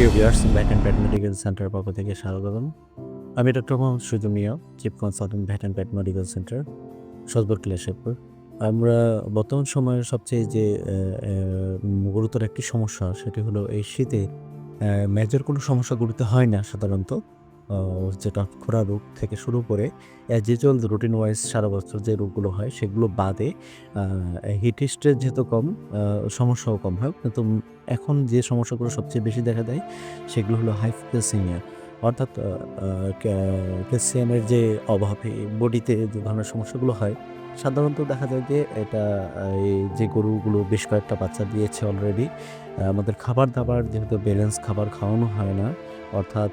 প্রিয় viewers vet and pet medical সেন্টারের পক্ষ থেকে স্বাগতম আমি doctor Mohammad Suju Mia chief consultant vet and pet medical centre সজবর ক্লেশেপুর আমরা বর্তমান সময়ের সবচেয়ে যে গুরুতর একটি সমস্যা, সেটি হলো এই শীতে মেজর কোনো সমস্যাগুলিতে হয় না সাধারণত। যেটা খোরা রোগ থেকে শুরু করে অ্যাজ ইউজুয়াল রুটিন ওয়াইজ সারা বছর যে রোগগুলো হয়, সেগুলো বাদে হিট স্ট্রেস যেহেতু কম সমস্যাও কম হয়। কিন্তু এখন যে সমস্যাগুলো সবচেয়ে বেশি দেখা দেয়, সেগুলো হলো হাইপোক্যালসিমিয়া অর্থাৎ ক্যালসিয়ামের যে অভাবে বডিতে যে ধরনের সমস্যাগুলো হয়, সাধারণত দেখা যায় যে এটা এই যে গরুগুলো বেশ কয়েকটা বাচ্চা দিয়েছে অলরেডি আমাদের খাবার দাবার যেহেতু ব্যালেন্স খাবার খাওয়ানো হয় না অর্থাৎ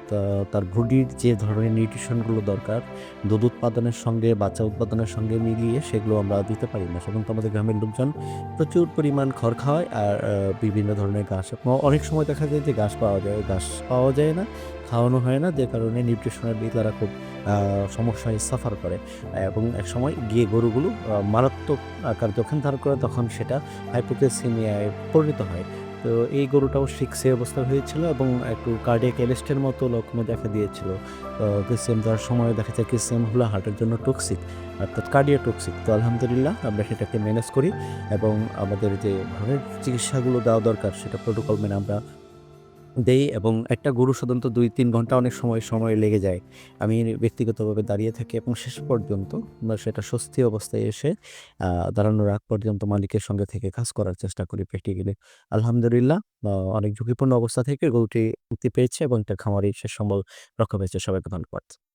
তার ভুডির যে ধরনের নিউট্রিশনগুলো দরকার, দুধ উৎপাদনের সঙ্গে, বাচ্চা উৎপাদনের সঙ্গে মিলিয়ে সেগুলো আমরা দিতে পারি না। সাধারণত আমাদের গ্রামের লোকজন প্রচুর পরিমাণ খড় খাওয়ায় আর বিভিন্ন ধরনের ঘাস। অনেক সময় দেখা যায় যে ঘাস পাওয়া যায়, ঘাস পাওয়া যায় না, খাওয়ানো হয় না, যে কারণে নিউট্রিশনের দিক তারা খুব সমস্যায় সাফার করে। এবং এক সময় গিয়ে গরুগুলো মারাত্মক আকার যখন ধারণ করে, তখন সেটা হাইপোক্যালসিমিয়ায় পরিণত হয়। তো এই গরুটাও সিক্সে অবস্থা হয়েছিল এবং একটু কার্ডিয়াক অ্যারেস্টের মতো লক্ষণ দেখা দিয়েছিল। কিসিএম দেওয়ার সময় দেখা যায় কিসিএম হলো হার্টের জন্য টক্সিক অর্থাৎ কার্ডিয়া টক্সিক তো আলহামদুলিল্লাহ আমরা সেটাকে ম্যানেজ করি এবং আমাদের যে ঘরের চিকিৎসাগুলো দেওয়া দরকার, সেটা প্রোটোকল মেনে আমরা দেই এবং একটা গরু সাধারণত দুই, তিন ঘণ্টা অনেক সময় সময় লেগে যায়। আমি ব্যক্তিগতভাবে দাঁড়িয়ে থাকি এবং শেষ পর্যন্ত সেটা স্বস্তি অবস্থায় এসে দাঁড়ানোর আগ পর্যন্ত মালিকের সঙ্গে থেকে কাজ করার চেষ্টা করি প্র্যাকটিক্যালি আলহামদুলিল্লাহ অনেক ঝুঁকিপূর্ণ অবস্থা থেকে গরুটি মুক্তি পেয়েছে এবং একটা খামারি শেষ সম্বল রক্ষা পেয়েছে সবাইকে ধন্যবাদ।